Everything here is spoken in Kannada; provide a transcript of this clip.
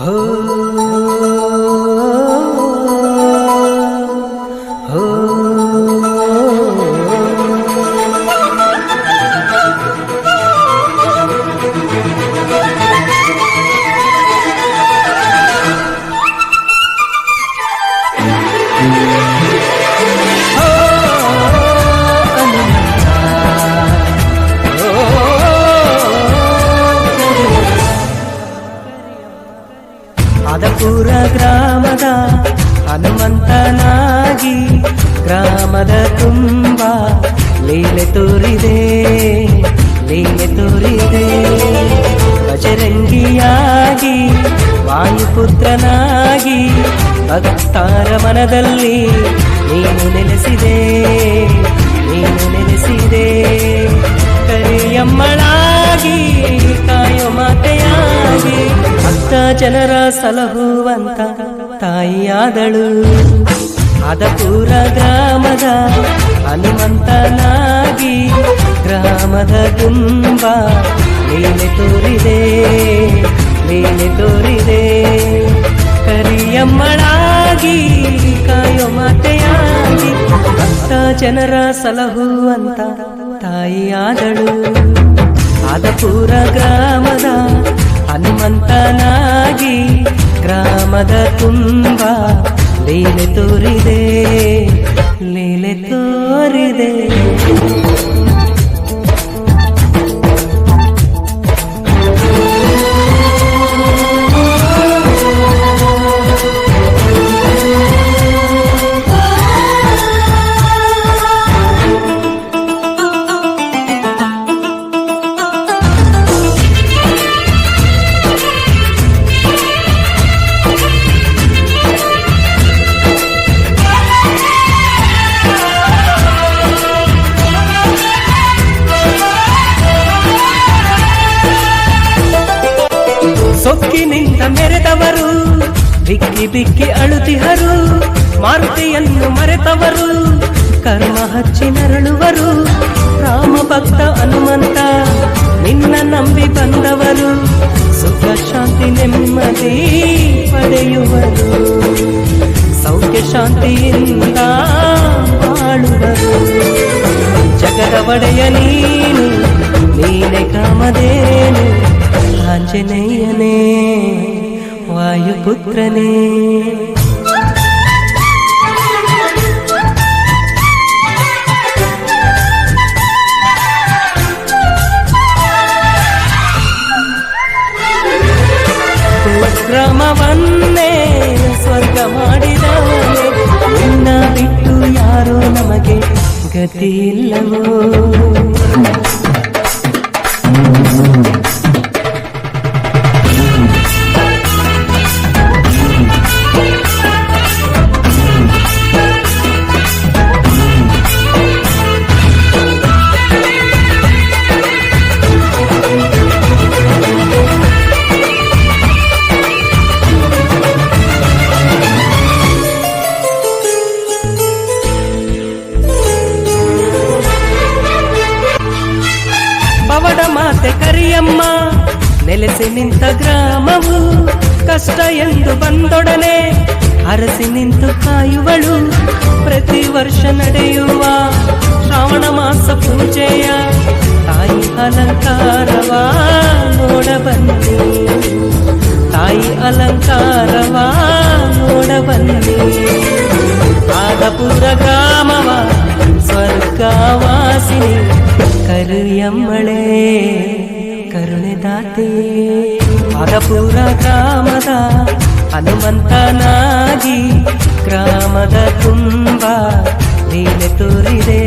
Oh ಬಜರಂಗಿಯಾಗಿ ವಾಯುಪುತ್ರನಾಗಿ ಭಕ್ತಾರ ಮನದಲ್ಲಿ ನೀನು ನೆಲೆಸಿದೆ ನೀನು ನೆಲೆಸಿದೆ. ಕರಿಯಮ್ಮಳಾಗಿ, ಕಾಯೋ ಮಾತೆಯಾಗಿ, ಭಕ್ತ ಜನರ ಸಲಹುವಂತ ತಾಯಿಯಾದಳು. ಆದಪುರ ಗ್ರಾಮದ ಹನುಮಂತನಾಗಿ ಗ್ರಾಮದ ತುಂಬ ಲೀಲೆ ತೋರಿದೆ ಲೀಲೆ ತೋರಿದೆ. ಕರಿಯಮ್ಮಳಾಗಿ, ಕಾಯೋ ಮಾತೆಯಾಗಿ, ಭಕ್ತ ಜನರ ಸಲಹುವಂತ ತಾಯಿಯಾದಳು. ಆದಪುರ ಗ್ರಾಮದ ಹನುಮಂತನಾಗಿ ಗ್ರಾಮದ ತುಂಬ ತೋರಿದೆ ಸೊಕ್ಕಿನಿಂದ ಮೆರೆದವರು, ಬಿಕ್ಕಿ ಬಿಕ್ಕಿ ಅಳುತಿಹರು, ಮಾರುತಿಯನ್ನು ಮರೆತವರು, ಕರ್ಮ ಹಚ್ಚಿ ನರಳುವರು, ರಾಮ ಭಕ್ತ ಹನುಮಂತ, ನಿನ್ನ ನಂಬಿ ಬಂದವರು, ಸುಖ ಶಾಂತಿ ನೆಮ್ಮದಿ ಪಡೆಯುವರು. ಸೌಖ್ಯ ಶಾಂತಿಯಿಂದ ಬಾಳುವರು. ಜಗದ ಒಡೆಯ ನೀನು, ನೀನೆ ಕಾಮದೇನು ಆಂಜನೇಯನೇ ವಾಯುಪುತ್ರನೇ. ಕ್ರಮವನ್ನೇ ಸ್ವರ್ಗ ಮಾಡಿದವನೇ ನಿನ್ನ ಬಿಟ್ಟು ಯಾರೋ ನಮಗೆ ಗತಿ ಇಲ್ಲವೋ ನೆಲೆಸಿ ನಿಂತ ಗ್ರಾಮವು ಕಷ್ಟ ಎಂದು ಬಂದೊಡನೆ ಹರಸಿ ನಿಂತು ಕಾಯುವಳು ಪ್ರತಿ ವರ್ಷ ನಡೆಯುವ ಶ್ರಾವಣ ಮಾಸ ಪೂಜೆಯ ತಾಯಿ ಅಲಂಕಾರವ ನೋಡ ಬನ್ನಿ ತಾಯಿ ಅಲಂಕಾರವ ನೋಡ ಬನ್ನಿ ಆದಪುರ ಗ್ರಾಮವ ಸ್ವರ್ಗವಾಸಿನಿ ಕರುಯಮ್ಮಳೆ ಕರುಣೆ ದಾತೆ ಅದಪುರ ಗ್ರಾಮದ ಹನುಮಂತನಾಗಿ ಗ್ರಾಮದ ತುಂಬ ನೀನೆ ತೋರಿದೆ.